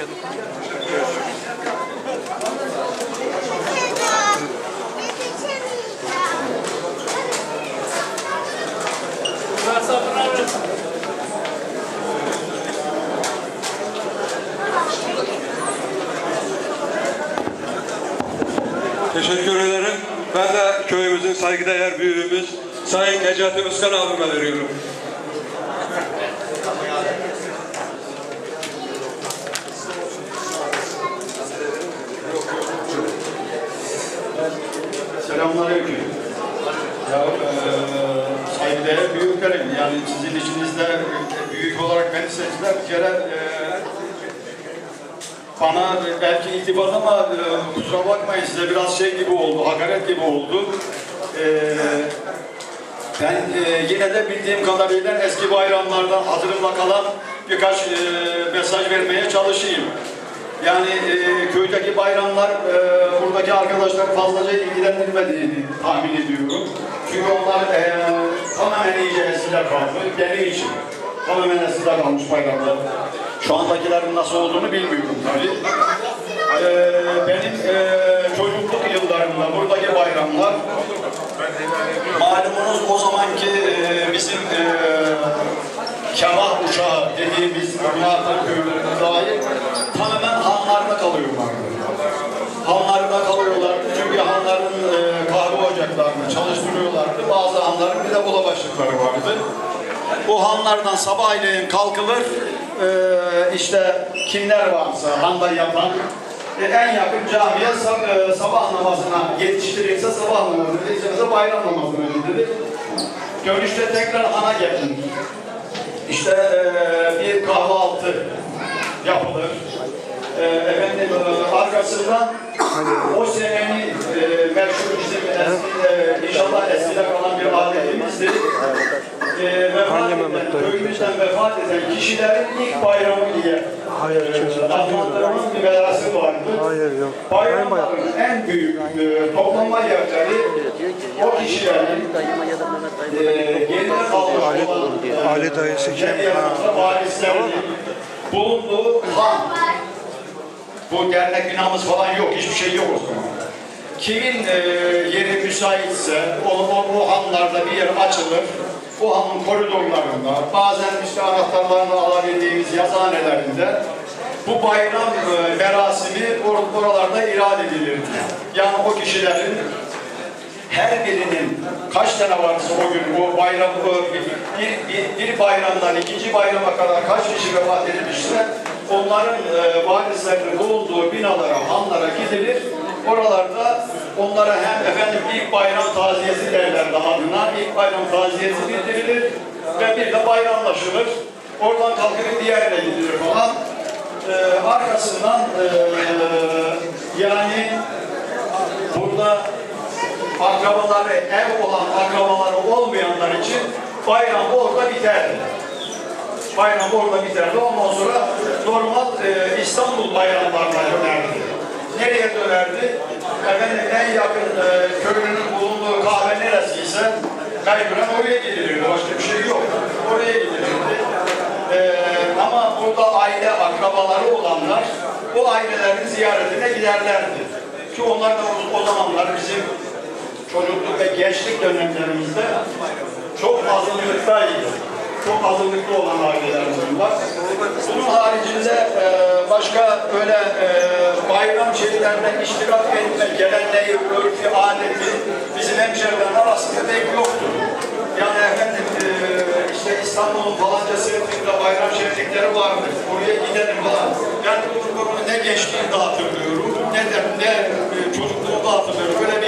geldin. Teşekkür ederim. Ben de köyümüzün saygıdeğer büyüğümüz Sayın Necati Özkan abime veriyorum. Ya eee saygıdeğer büyüklerim, yani sizin içinizde büyük olarak beni seçtiler. Bir kere eee, bana belki iltifat ama eee, kusura bakmayın size biraz şey gibi oldu, hakaret gibi oldu. Eee, ben eee, yine de bildiğim kadarıyla eski bayramlardan hatırımda kalan birkaç eee, mesaj vermeye çalışayım. Yani e, köydeki bayramlar e, buradaki arkadaşlar fazlaca ilgilendirmediğini tahmin ediyorum. Çünkü onlar e, tamamen iyice eskide kaldı. Benim için tamamen eskide kalmış bayramlar. Şu andakilerin nasıl olduğunu bilmiyorum tabii. E, benim e, çocukluk yıllarımda buradaki bayramlar malumunuz o zamanki e, bizim e, kemah uçağı dediğimiz Kıbrıs'ın köylerine dair tamamen hanlarda kalıyorlardı. Hanlarda kalıyorlardı çünkü hanların e, kahve çalıştırıyorlardı. Bazı hanların bir de bulaşıkları vardı. Bu hanlardan sabahleyin kalkılır, e, işte kimler varsa handa yapan, e, en yakın camiye sab- e, sabah namazına yetiştirirse sabah namazına, yetiştirirse bayram namazına gidilir. Dönüşte tekrar ana gelir. İşte eee, bir kahvaltı yapılır. Eee, efendim eee, arkasından o senenin eee meşhur bizim eski, eee, inşallah eskide kalan bir adetimizdir. Eee vefat eden, köyümüzden vefat eden kişilerin ilk bayramı diye kimse adlandırılmış bir merasim vardır. Hayır yok. Bayramların en büyük eee, toplanma yerleri o kişilerin eee geride kalmış olan Ali dayısı kim? yanımızda varislerinin bulunduğu han. Bu dernek binamız falan yok, hiçbir şey yok o zaman. Kimin eee, yeri müsaitse o, o, o hanlarda bir yer açılır. O hanın koridorlarında, bazen işte anahtarlarını alabildiğimiz yazıhanelerinde bu bayram eee, merasimi or- oralarda irade edilir. Yani o kişilerin her birinin kaç tane varsa o gün o bayram bir, bir, bir bayramdan ikinci bayrama kadar kaç kişi vefat etmişse onların e, varislerinin bulunduğu binalara, hanlara gidilir. Oralarda onlara hem efendim ilk bayram taziyesi derlerdi adına. ilk bayram taziyesi bildirilir ve bir de bayramlaşılır. Oradan kalkıp diğerine gidilir falan. E, arkasından e, yani burada akrabaları, ev olan akrabaları olmayanlar için bayram orada biterdi. Bayram orada biterdi. Ondan sonra normal e, İstanbul bayramlarına dönerdi. Nereye dönerdi? Efendim en yakın e, köylünün bulunduğu kahve neresiyse mecburen oraya gidilirdi. Başka bir şey yok. Oraya gidilirdi. E, ama burada aile akrabaları olanlar o ailelerin ziyaretine giderlerdi. Ki onlar da o, o zamanlar bizim çocukluk ve gençlik dönemlerimizde çok azınlıktaydı. Çok azınlıklı olan ailelerimiz var. Bunun haricinde e, başka öyle e, bayram şeylerine iştirak etme, geleneği, örfü, adeti bizim hemşerilerin arasında pek yoktu. Yani efendim e, işte İstanbul'un falanca semtinde bayram şenlikleri vardı. Oraya gidelim falan. Yani bu bunu ne gençliğimde hatırlıyorum, ne de ne e, çocukluğumda hatırlıyorum. Böyle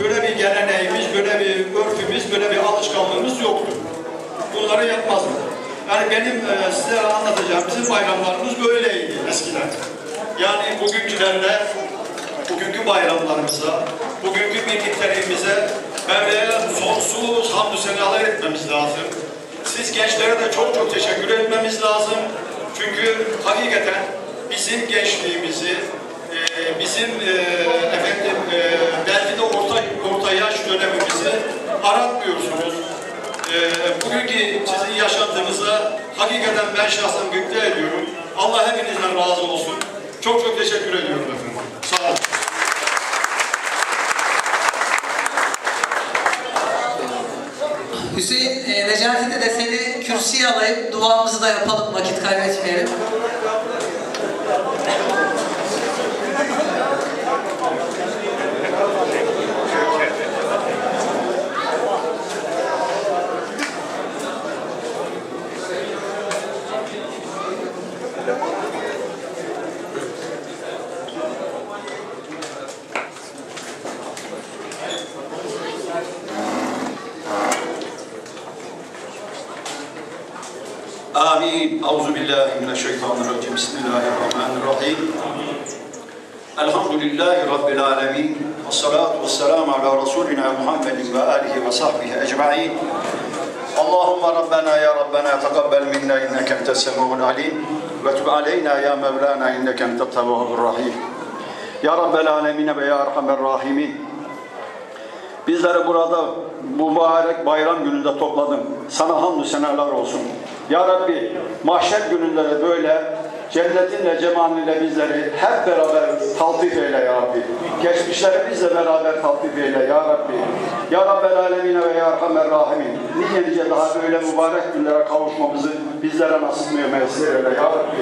böyle bir geleneğimiz, böyle bir örfümüz, böyle bir alışkanlığımız yoktu. Bunları yapmazdık. Yani benim e, size anlatacağım, bizim bayramlarımız böyleydi eskiden. Yani bugünkülerle, bugünkü bayramlarımıza, bugünkü birliklerimize Mevla'ya sonsuz hamdü senalar etmemiz lazım. Siz gençlere de çok çok teşekkür etmemiz lazım. Çünkü hakikaten bizim gençliğimizi, e, bizim e, efendim e, belki de orta orta yaş dönemimizi aratmıyorsunuz. E, bugünkü sizin yaşantınıza hakikaten ben şahsen gıpta ediyorum. Allah hepinizden razı olsun. Çok çok teşekkür ediyorum efendim. Sağ olun. Hüseyin, e, Necati de seni kürsüye alayım. Duamızı da yapalım, vakit kaybetmeyelim. آمين أعوذ بالله من الشيطان الرجيم بسم الله الرحمن الرحيم الحمد لله رب العالمين والصلاة والسلام على رسولنا محمد وآله وصحبه أجمعين اللهم ربنا يا ربنا تقبل منا إنك أنت السميع العليم وتب علينا يا مولانا إنك أنت التواب الرحيم يا رب العالمين ويا أرحم الراحمين Bizleri burada bu mübarek bayram gününde topladın. Sana hamdü senalar olsun. Ya Rabbi mahşer gününde de böyle cennetinle cemalinle bizleri hep beraber taltif eyle ya Rabbi. Geçmişleri bizle beraber taltif eyle ya Rabbi. Ya Rabbel alemine ve ya Erhamer rahimin. Nice nice daha böyle mübarek günlere kavuşmamızı bizlere nasip müessir eyle ya Rabbi.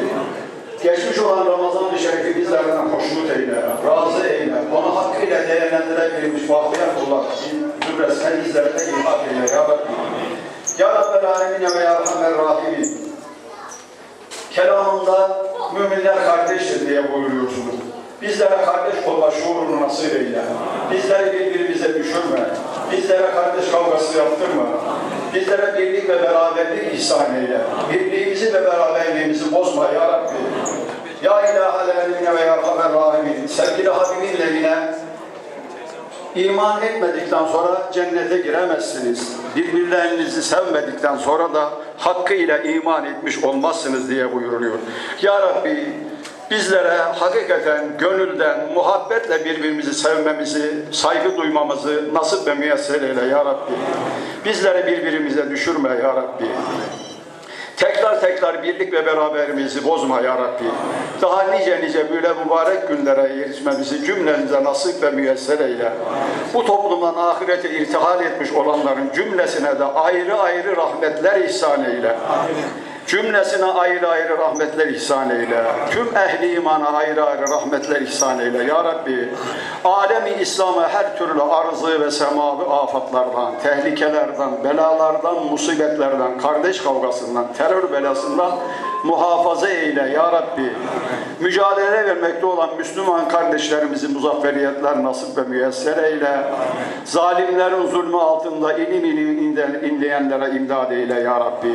Geçmiş olan Ramazan-ı Şerif'i bizlerden hoşnut eyle, razı eyle, onu hakkıyla değerlendirebilmiş bahtiyar kullar, zümresine izlerine ilhak eyle ya Rabbi. Ya Rabbel Alemine ve Ya Rahmer Rahimin. Kelamında müminler kardeştir diye buyuruyorsunuz. Bizlere kardeş olma şuurunu nasip eyle. Bizleri birbirimize düşürme. Bizlere kardeş kavgası yaptırma. Bizlere birlik ve beraberlik ihsan eyle. Birliğimizi ve beraberliğimizi bozma ya Rabbi. Ya İlahel Alemine ve Ya Rahmer Rahimin. Sevgili İman etmedikten sonra cennete giremezsiniz. Birbirlerinizi sevmedikten sonra da hakkıyla iman etmiş olmazsınız diye buyuruluyor. Ya Rabbi bizlere hakikaten gönülden, muhabbetle birbirimizi sevmemizi, saygı duymamızı nasip ve müyesser eyle ya Rabbi. Bizleri birbirimize düşürme ya Rabbi. Tekrar tekrar birlik ve beraberimizi bozma ya Rabbi. Daha nice nice böyle mübarek günlere erişmemizi cümlemize nasip ve müyesser eyle. Bu toplumdan ahirete irtihal etmiş olanların cümlesine de ayrı ayrı rahmetler ihsan eyle. Cümlesine ayrı ayrı rahmetler ihsan eyle. Tüm ehli imana ayrı ayrı rahmetler ihsan eyle. Ya Rabbi, alemi İslam'a her türlü arzı ve semavi afatlardan, tehlikelerden, belalardan, musibetlerden, kardeş kavgasından, terör belasından muhafaza eyle Ya Rabbi. Mücadele vermekte olan Müslüman kardeşlerimizi muzafferiyetler nasip ve müyesser eyle. Zalimlerin zulmü altında ilim ilim inleyenlere imdad eyle Ya Rabbi.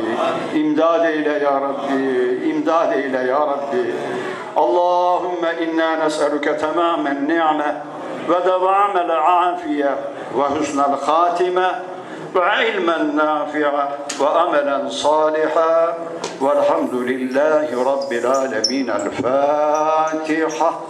İmdad eyle Ya Rabbi. İmdad eyle Ya Rabbi. Allahümme inna nes'eluke tamamen ni'me ve devamel afiye ve husnel hatime وعلما نافعا وأملا صالحا والحمد لله رب العالمين. الفاتحة.